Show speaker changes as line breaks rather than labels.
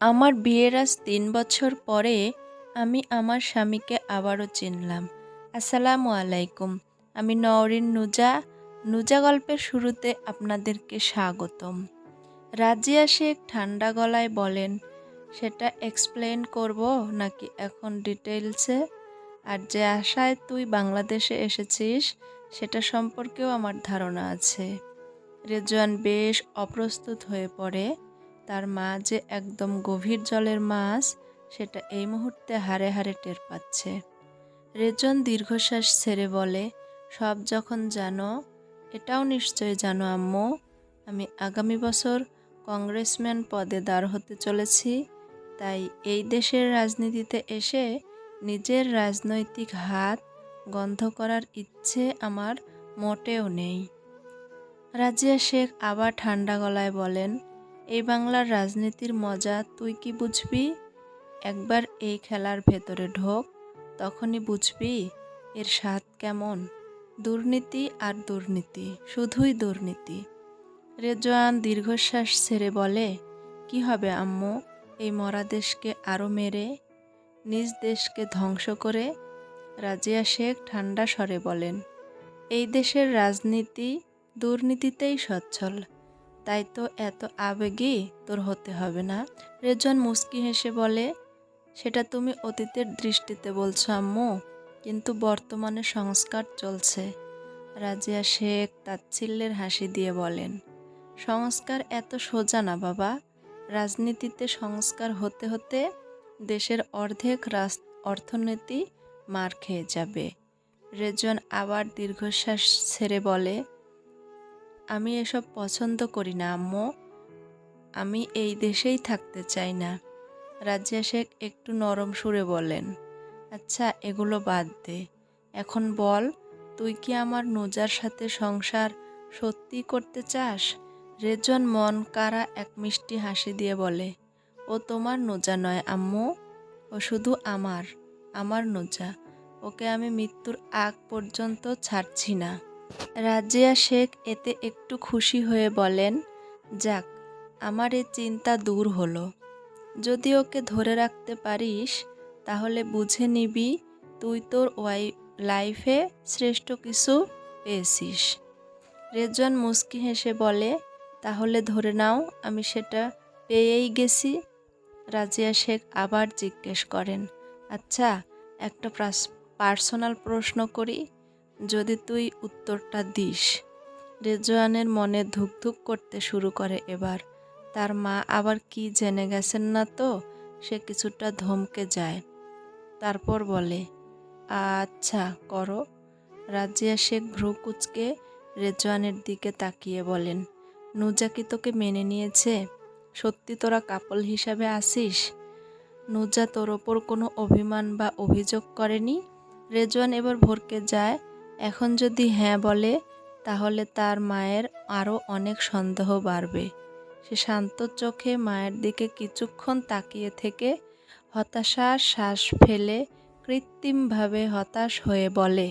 আমার বিয়ের আজ তিন বছর পরে আমি আমার স্বামীকে আবারও চিনলাম। আসসালামু আলাইকুম, আমি নওরিন নুজা। নুজা গল্পের শুরুতে আপনাদেরকে স্বাগতম। রাজিয়া শেখ ঠান্ডা গলায় বলেন, সেটা এক্সপ্লেন করব নাকি এখন ডিটেলসে আর যে আশায় তুই বাংলাদেশে এসেছিস, সেটা সম্পর্কেও আমার ধারণা আছে। রেজওয়ান বেশ অপ্রস্তুত হয়ে পড়ে। তার মা যে একদম গভীর জলের মাছ, সেটা এই মুহূর্তে হারে হারে টের পাচ্ছে। রেজন দীর্ঘশ্বাস ছেড়ে বলে, সব যখন জানো, এটাও নিশ্চয় জানো আম্মু। আমি আগামী বছর কংগ্রেসম্যান পদে দাঁড় হতে চলেছি। তাই এই দেশের রাজনীতিতে এসে নিজের রাজনৈতিক হাত গন্ধ করার ইচ্ছে আমার মোটেও নেই। রাজিয়া শেখ আবার ঠান্ডা গলায় বলেন এই বাংলার রাজনীতির মজা তুই কি বুঝবি? একবার এই খেলার ভেতরে ঢোক, তখনই বুঝবি এর স্বাদ কেমন। দুর্নীতি আর দুর্নীতি, শুধুই দুর্নীতি। রেজওয়ান দীর্ঘশ্বাস ছেড়ে বলে, কি হবে আম্মু, এই মরা দেশকে আরও মেরে, নিজ দেশকে ধ্বংস করে? রাজিয়া শেখ ঠান্ডা স্বরে বলেন, এই দেশের রাজনীতি দুর্নীতিতেই সচ্ছল। তাই তো এত আবেগী তোর হতে হবে না। রেজন মুস্কি হেসে বলে, সেটা তুমি অতীতের দৃষ্টিতে বলছো, আম্মু, কিন্তু বর্তমানে সংস্কার চলছে। রাজিয়া শেখ তাচ্ছিল্যের হাসি দিয়ে বলেন, সংস্কার এত সোজা না বাবা। রাজনীতিতে সংস্কার হতে হতে দেশের অর্ধেক রাস অর্থনীতি মার খেয়ে যাবে। রেজন আবার দীর্ঘশ্বাস ছেড়ে বলে আমি এসব পছন্দ করি না, আম্মু। আমি এই দেশেই থাকতে চাই না। রাজিয়া শেখ একটু নরম সুরে বলেন আচ্ছা এগুলো বাদ দে। এখন বল, তুই কি আমার নোজার সাথে সংসার সত্যি করতে চাস? রেজন মন কারা এক মিষ্টি হাসি দিয়ে বলে, ও তোমার নোজা নয়, আম্মু। ও শুধু আমার আমার নোজা। ওকে আমি মৃত্যুর আগ পর্যন্ত ছাড়ছি না। রাজিয়া শেখ এতে একটু খুশি হয়ে বলেন, যাক, আমার এই চিন্তা দূর হলো। যদি ওকে ধরে রাখতে পারিস, তাহলে বুঝে নিবি তুই তোর ওয়াই, লাইফে শ্রেষ্ঠ কিছু পেয়েছিস। রেজন মুস্কি হেসে বলে, তাহলে ধরে নাও, আমি সেটা পেয়েই গেছি। রাজিয়া শেখ আবার জিজ্ঞেস করেন আচ্ছা একটা পার্সোনাল প্রশ্ন করি। যদি তুই উত্তরটা দিস। রেজওয়ানের মনে ধুকধুক করতে শুরু করে এবার। তার মা আবার কি জেনে গেছেন না তো? সে কিছুটা ধমকে যায়। তারপর বলে আচ্ছা করো। রাজিয়া শেখ ভ্রু কুচকে রেজওয়ানের দিকে তাকিয়ে বলেন, নুজা কি তোকে মেনে নিয়েছে? সত্যি তোরা কাপল হিসাবে আসিস? নুজা তোর ওপর কোনো অভিমান বা অভিযোগ করেনি? রেজওয়ান এবার ভরকে যায় এখন যদি হ্যাঁ বলে, তাহলে তার মায়ের আরও অনেক সন্দেহ বাড়বে। সে শান্ত চোখে মায়ের দিকে কিছুক্ষণ তাকিয়ে থেকে হতাশার শ্বাস ফেলে কৃত্রিমভাবে হতাশ হয়ে বলে